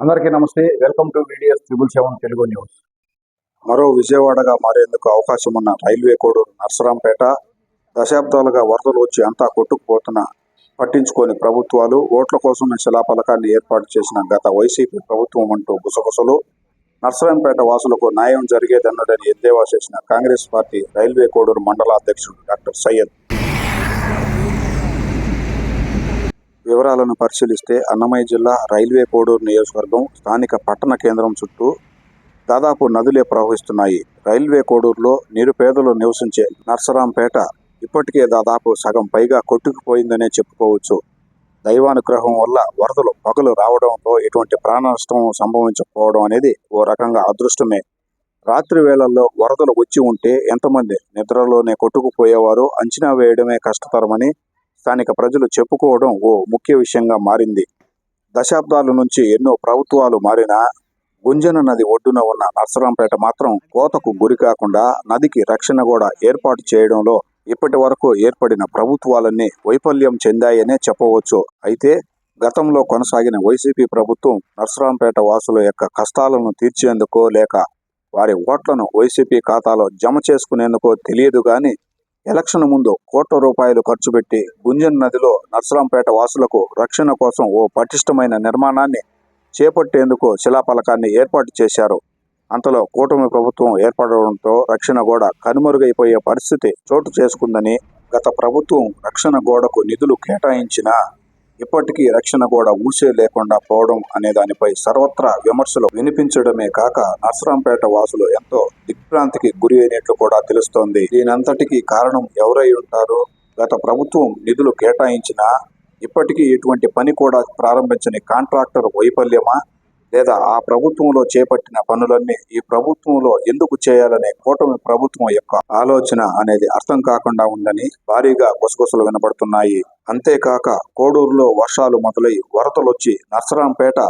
అందరికీ నమస్తే. Welcome to videos triple seven Telugu news మరో విజయవాడగా మారేందుకు అవకాశం ఉన్న రైల్వే కోడూరు నర్సరాంపేట దశాబ్దాలుగా వరదలు వచ్చి అంతా కొట్టుకుపోతున్న పట్టించుకొని ప్రభుత్వాలు ఓట్ల కోసం శిలాఫలకాన్ని ఏర్పాటు చేసిన గత వైసీపీ ప్రభుత్వం అంటూ గుసగుసలు. నర్సరాంపేట వాసులకు న్యాయం జరిగేదన్నదని ఎద్దేవా చేసిన కాంగ్రెస్ పార్టీ రైల్వే కోడూరు మండల అధ్యక్షుడు డాక్టర్ సయ్యద్ వివరాలను పరిశీలిస్తే అన్నమయ్య జిల్లా రైల్వే కోడూరు నియోజకవర్గం స్థానిక పట్టణ కేంద్రం చుట్టూ దాదాపు నదులే ప్రవహిస్తున్నాయి. రైల్వే కోడూరులో నిరుపేదలు నివసించే నర్సరాంపేట ఇప్పటికే దాదాపు సగం పైగా కొట్టుకుపోయిందనే చెప్పుకోవచ్చు. దైవానుగ్రహం వల్ల వరదలు పగలు రావడంతో ఎటువంటి ప్రాణ నష్టం సంభవించకపోవడం అనేది ఓ రకంగా అదృష్టమే. రాత్రి వేళల్లో వరదలు వచ్చి ఉంటే ఎంతమంది నిద్రలోనే కొట్టుకుపోయేవారో? అంచనా వేయడమే కష్టతరమని స్థానిక ప్రజలు చెప్పుకోవడం ఓ ముఖ్య విషయంగా మారింది. దశాబ్దాల నుంచి ఎన్నో ప్రభుత్వాలు మారినా గుంజన నది ఒడ్డున ఉన్న నర్సరాంపేట మాత్రం కోతకు గురి కాకుండా నదికి రక్షణ కూడా ఏర్పాటు చేయడంలో ఇప్పటి వరకు ఏర్పడిన ప్రభుత్వాలన్నీ వైఫల్యం చెందాయనే చెప్పవచ్చు. అయితే గతంలో కొనసాగిన వైసీపీ ప్రభుత్వం నర్సరాంపేట వాసుల యొక్క కష్టాలను తీర్చేందుకో లేక వారి ఓట్లను వైసీపీ ఖాతాలో జమ చేసుకునేందుకో తెలియదు కానీ ఎలక్షన్ ముందు కోట్ల రూపాయలు ఖర్చు పెట్టి గుంజన్ నదిలో నర్సరాంపేట వాసులకు రక్షణ కోసం ఓ పటిష్టమైన నిర్మాణాన్ని చేపట్టేందుకు శిలాఫలకాన్ని ఏర్పాటు చేశారు. అంతలో కూటమి ప్రభుత్వం ఏర్పడడంతో రక్షణ గోడ కనుమరుగైపోయే పరిస్థితి చోటు చేసుకుందని గత ప్రభుత్వం రక్షణ గోడకు నిధులు కేటాయించినా ఇప్పటికీ రక్షణ కూడా ఊసే లేకుండా పోవడం అనే దానిపై సర్వత్రా విమర్శలు వినిపించడమే కాక నర్సరాంపేట వాసులు ఎంతో దిగ్భ్రాంతికి గురి అయినట్లు కూడా తెలుస్తోంది. దీనంతటికీ కారణం ఎవరై ఉంటారు? గత ప్రభుత్వం నిధులు కేటాయించినా ఇప్పటికీ ఎటువంటి పని కూడా ప్రారంభించని కాంట్రాక్టర్ వైఫల్యమా? లేదా ఆ ప్రభుత్వంలో చేపట్టిన పనులన్నీ ఈ ప్రభుత్వంలో ఎందుకు చేయాలనే కూటమి ప్రభుత్వం యొక్క ఆలోచన అనేది అర్థం కాకుండా ఉందని భారీగా గుసగుసలు వినబడుతున్నాయి. అంతేకాక కోడూరులో వర్షాలు మొదలై వరదలొచ్చి నర్సరాంపేట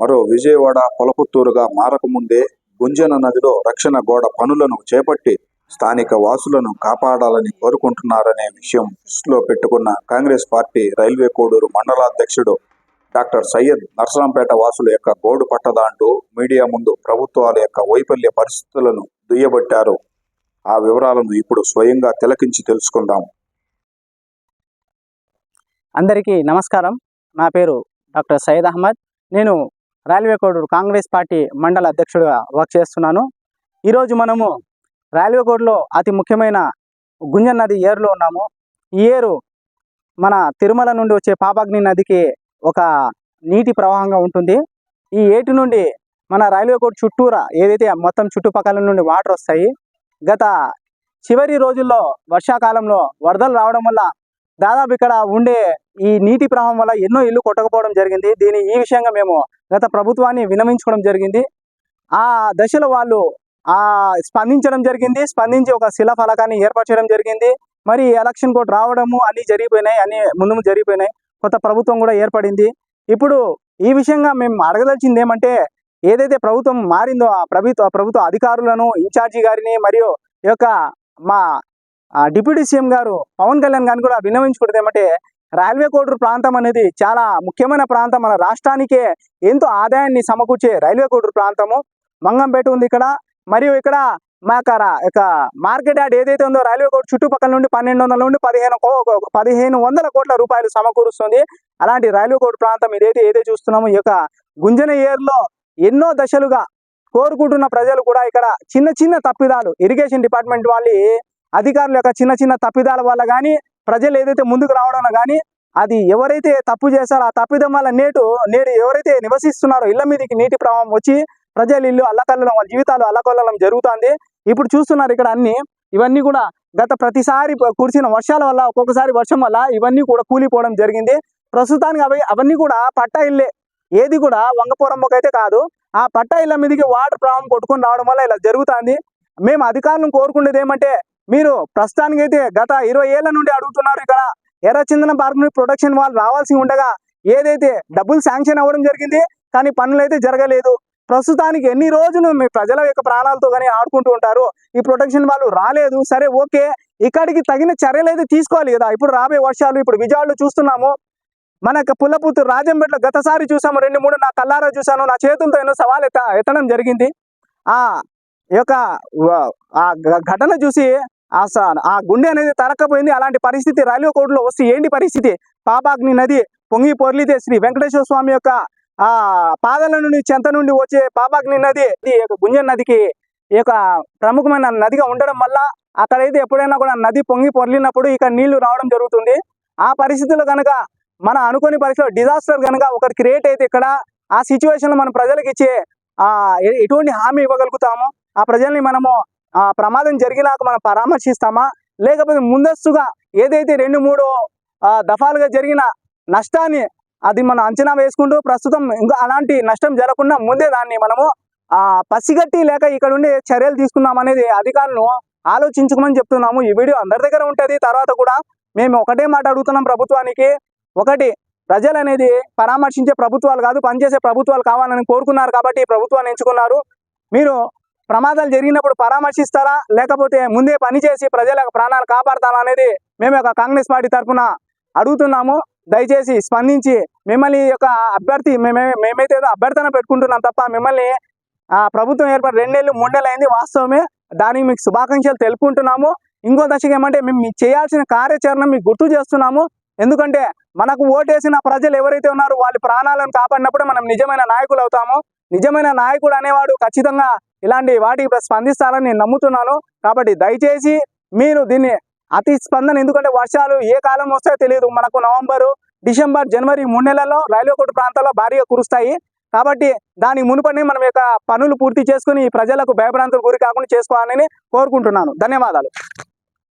మరో విజయవాడ పొలపుత్తూరుగా మారకముందే గుంజన నదిలో రక్షణ గోడ పనులను చేపట్టి స్థానిక వాసులను కాపాడాలని కోరుకుంటున్నారనే విషయం దృష్టిలో పెట్టుకున్న కాంగ్రెస్ పార్టీ రైల్వే కోడూరు మండలాధ్యక్షుడు డాక్టర్ సయ్యద్ నర్సరాంపేట వాసుల యొక్క గోడు పట్టదా అంటూ మీడియా ముందు ప్రభుత్వాల యొక్క వైఫల్య పరిస్థితులను దుయ్యబట్టారు. ఆ వివరాలను ఇప్పుడు స్వయంగా తిలకించి తెలుసుకుందాం. అందరికీ నమస్కారం. నా పేరు డాక్టర్ సయ్యద్ అహ్మద్. నేను రైల్వే కోడూరు కాంగ్రెస్ పార్టీ మండల అధ్యక్షుడిగా వర్క్ చేస్తున్నాను. ఈరోజు మనము రైల్వే కోడ్లో అతి ముఖ్యమైన గుంజన్ నది ఏరులో ఉన్నాము. ఈ ఏరు మన తిరుమల నుండి వచ్చే పాపాగ్ని నదికి ఒక నీటి ప్రవాహంగా ఉంటుంది. ఈ ఏటి నుండి మన రైల్వే కోడ్ చుట్టూరా ఏదైతే మొత్తం చుట్టుపక్కల నుండి వాటర్ వస్తాయి గత చివరి రోజుల్లో వర్షాకాలంలో వరదలు రావడం వల్ల దాదాపు ఇక్కడ ఉండే ఈ నీటి ప్రవాహం వల్ల ఎన్నో ఇల్లు కొట్టకపోవడం జరిగింది. దీని ఈ విషయంగా మేము గత ప్రభుత్వాన్ని వినమించుకోవడం జరిగింది. ఆ దశలో వాళ్ళు ఆ స్పందించడం జరిగింది. స్పందించి ఒక శిలా ఫలకాన్ని ఏర్పాటు చేయడం జరిగింది. మరి ఎలక్షన్ కోడ్ రావడము అన్నీ జరిగిపోయినాయి. అన్ని ముందు ముందు జరిగిపోయినాయి. కొత్త ప్రభుత్వం కూడా ఏర్పడింది. ఇప్పుడు ఈ విషయంగా మేము అడగదలిచింది ఏమంటే ఏదైతే ప్రభుత్వం మారిందో ఆ ప్రభుత్వ ప్రభుత్వ అధికారులను ఇన్ఛార్జి గారిని మరియు ఈ యొక్క మా డిప్యూటీ సీఎం గారు పవన్ కళ్యాణ్ గారిని కూడా విన్నవించుకుంటుంది ఏమంటే రైల్వే కోడూరు ప్రాంతం అనేది చాలా ముఖ్యమైన ప్రాంతం. మన రాష్ట్రానికే ఎంతో ఆదాయాన్ని సమకూర్చే రైల్వే కోడూరు ప్రాంతము. మంగంపేట ఉంది ఇక్కడ. మరియు ఇక్కడ మా యొక్క మార్కెట్ యార్డ్ ఏదైతే ఉందో రైల్వే కోర్టు చుట్టుపక్కల నుండి పన్నెండు వందల నుండి పదిహేను కో- పదిహేను వందల కోట్ల రూపాయలు సమకూరుస్తుంది. అలాంటి రైల్వే కోర్టు ప్రాంతం ఇదైతే ఏదైతే చూస్తున్నామో ఈ యొక్క గుంజన ఏర్లో ఎన్నో దశలుగా కోరుకుంటున్న ప్రజలు కూడా ఇక్కడ చిన్న చిన్న తప్పిదాలు. ఇరిగేషన్ డిపార్ట్మెంట్ వాళ్ళు అధికారుల యొక్క చిన్న చిన్న తప్పిదాల వల్ల కానీ ప్రజలు ఏదైతే ముందుకు రావడం కానీ అది ఎవరైతే తప్పు చేశారో ఆ తప్పిదం వల్ల నేటు నేడు ఎవరైతే నివసిస్తున్నారో ఇళ్ళ మీదకి నీటి ప్రవాహం వచ్చి ప్రజలు ఇల్లు అల్లకల్లడం వాళ్ళ జీవితాలు అల్లకల్లడం జరుగుతుంది. ఇప్పుడు చూస్తున్నారు ఇక్కడ అన్ని ఇవన్నీ కూడా గత ప్రతిసారి కురిసిన వర్షాల వల్ల ఒక్కొక్కసారి వర్షం వల్ల ఇవన్నీ కూడా కూలిపోవడం జరిగింది. ప్రస్తుతానికి అవి అవన్నీ కూడా పట్టా ఇల్లే. ఏది కూడా వంగపురంకి అయితే కాదు. ఆ పట్టా ఇళ్ళ మీదకి వాటర్ ప్రాబ్లం కొట్టుకొని రావడం వల్ల ఇలా జరుగుతుంది. మేము అధికారులను కోరుకునేది ఏమంటే మీరు ప్రస్తుతానికి అయితే గత ఇరవై ఏళ్ళ నుండి అడుగుతున్నారు ఇక్కడ ఎర్రచందన పార్క్ నుండి ప్రొటెక్షన్ వాళ్ళు రావాల్సి ఉండగా ఏదైతే డబ్బులు శాంక్షన్ అవ్వడం జరిగింది కానీ పనులు అయితే జరగలేదు. ప్రస్తుతానికి ఎన్ని రోజులు మీ ప్రజల యొక్క ప్రాణాలతో కానీ ఆడుకుంటూ ఉంటారు ఈ ప్రొటెక్షన్ వాళ్ళు రాలేదు. సరే ఓకే. ఇక్కడికి తగిన చర్యలు అయితే తీసుకోవాలి కదా. ఇప్పుడు రాబోయే వర్షాలు ఇప్పుడు విజయవాడలో చూస్తున్నాము. మన యొక్క పుల్లపుత్తు రాజంపేటలో గతసారి చూసాము రెండు మూడు నా కల్లారా చూశాను. నా చేతులతో ఎన్నో సవాలు ఎత్త ఎత్తడం జరిగింది. ఆ యొక్క ఆ ఘటన చూసి ఆ ఆ గుండె అనేది తరక్కపోయింది. అలాంటి పరిస్థితి రైల్వే కోర్టులో వస్తే ఏంటి పరిస్థితి? పాపాగ్ని నది పొంగి పొర్లితే శ్రీ వెంకటేశ్వర స్వామి యొక్క ఆ పాదల నుండి చెంత నుండి వచ్చే పాపాగ్ని నది ఈ యొక్క గుంజన్ నదికి ఈ యొక్క ప్రముఖమైన నదిగా ఉండడం వల్ల అక్కడైతే ఎప్పుడైనా కూడా నది పొంగి పొర్లినప్పుడు ఇక్కడ నీళ్ళు రావడం జరుగుతుంది. ఆ పరిస్థితుల్లో కనుక మన అనుకోని పరిస్థితిలో డిజాస్టర్ కనుక ఒకటి క్రియేట్ అయితే ఇక్కడ ఆ సిచ్యువేషన్లో మనం ప్రజలకు ఇచ్చే ఆ ఎటువంటి హామీ ఇవ్వగలుగుతాము? ఆ ప్రజల్ని మనము ఆ ప్రమాదం జరిగేలాగా మనం పరామర్శిస్తామా? లేకపోతే ముందస్తుగా ఏదైతే రెండు మూడు దఫాలుగా జరిగిన నష్టాన్ని అది మనం అంచనా వేసుకుంటూ ప్రస్తుతం ఇంకా అలాంటి నష్టం జరగకుండా ముందే దాన్ని మనము ఆ పసిగట్టి లేక ఇక్కడ ఉండే చర్యలు తీసుకుందాం అనేది అధికారులను ఆలోచించుకోమని చెప్తున్నాము. ఈ వీడియో అందరి దగ్గర ఉంటుంది. తర్వాత కూడా మేము ఒకటే మాట అడుగుతున్నాం ప్రభుత్వానికి. ఒకటి ప్రజలు అనేది పరామర్శించే ప్రభుత్వాలు కాదు పనిచేసే ప్రభుత్వాలు కావాలని కోరుకున్నారు కాబట్టి ఈ ప్రభుత్వాన్ని ఎంచుకున్నారు. మీరు ప్రమాదాలు జరిగినప్పుడు పరామర్శిస్తారా? లేకపోతే ముందే పనిచేసి ప్రజల ప్రాణాలు కాపాడతారా అనేది మేము యొక్క కాంగ్రెస్ పార్టీ తరఫున అడుగుతున్నాము. దయచేసి స్పందించి మిమ్మల్ని యొక్క అభ్యర్థి మేమే మేమైతే అభ్యర్థన పెట్టుకుంటున్నాం తప్ప మిమ్మల్ని ఆ ప్రభుత్వం ఏర్పడి రెండేళ్ళు మూడేళ్ళు అయింది వాస్తవమే. దానికి మీకు శుభాకాంక్షలు తెలుపుకుంటున్నాము. ఇంకో దశగా ఏమంటే మేము మీకు చేయాల్సిన కార్యాచరణ మీకు గుర్తు చేస్తున్నాము. ఎందుకంటే మనకు ఓటేసిన ప్రజలు ఎవరైతే ఉన్నారో వాళ్ళ ప్రాణాలను కాపాడినప్పుడు మనం నిజమైన నాయకులు అవుతాము. నిజమైన నాయకుడు అనేవాడు ఖచ్చితంగా ఇలాంటి వాటికి స్పందిస్తారని నేను నమ్ముతున్నాను. కాబట్టి దయచేసి మీరు దీన్ని అతి స్పందన. ఎందుకంటే వర్షాలు ఏ కాలం వస్తాయో తెలియదు మనకు నవంబరు డిసెంబర్ జనవరి మూడు నెలల్లో రైల్వేకోట ప్రాంతాల్లో భారీగా కురుస్తాయి. కాబట్టి దానికి మునుపనే మనం యొక్క పనులు పూర్తి చేసుకుని ఈ ప్రజలకు భయభ్రాంతులు గురి కాకుండా చేసుకోవాలని కోరుకుంటున్నాను. ధన్యవాదాలు.